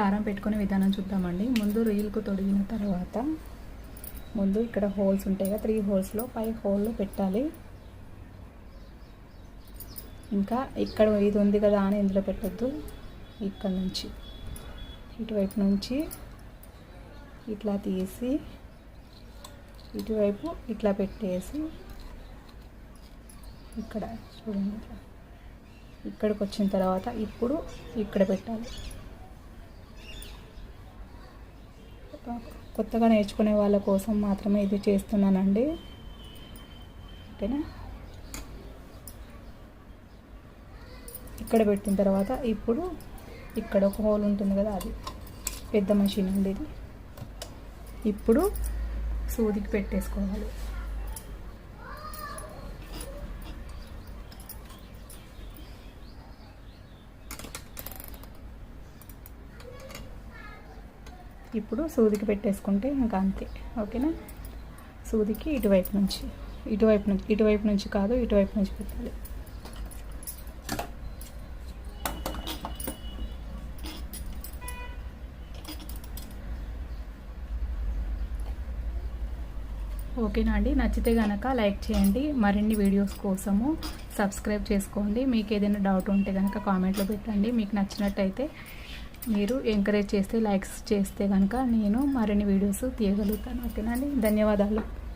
కారం పెట్టుకునే విధానం చూద్దామండి. ముందు రీల్కు తొడిగిన తర్వాత ముందు ఇక్కడ హోల్స్ ఉంటాయి కదా త్రీ హోల్స్లో పై హోల్లో పెట్టాలి. ఇంకా ఇక్కడ ఇది ఉంది కదా అని ఇందులో పెట్టద్దు. ఇక్కడ నుంచి ఇటువైపు నుంచి ఇట్లా తీసి ఇటువైపు ఇట్లా పెట్టేసి ఇక్కడ చూడండి ఇక్కడికి వచ్చిన తర్వాత ఇప్పుడు ఇక్కడ పెట్టాలి. కొత్తగా నేర్చుకునే వాళ్ళ కోసం మాత్రమే ఇది చేస్తున్నానండి. ఓకేనా? ఇక్కడ పెట్టిన తర్వాత ఇప్పుడు ఇక్కడ ఒక హోల్ ఉంటుంది కదా అది. పెద్ద మషిన్ అండి ఇది. ఇప్పుడు సూదికి పెట్టేసుకోవాలి. ఇప్పుడు సూదికి పెట్టేసుకుంటే ఇంకా అంతే ఓకేనా? సూదికి ఇటువైపు నుంచి ఇటువైపు నుంచి ఇటువైపు నుంచి కాదు ఇటువైపు నుంచి పెట్టాలి. ఓకేనా అండి? నచ్చితే కనుక లైక్ చేయండి మరిన్ని వీడియోస్ కోసము సబ్స్క్రైబ్ చేసుకోండి. మీకు ఏదైనా డౌట్ ఉంటే కనుక కామెంట్లో పెట్టండి. మీకు నచ్చినట్టయితే మీరు ఎంకరేజ్ చేస్తే లైక్స్ చేస్తే కనుక నేను మరిన్ని వీడియోస్ తీయగలుగుతాను. ఓకేనా అండి? ధన్యవాదాలు.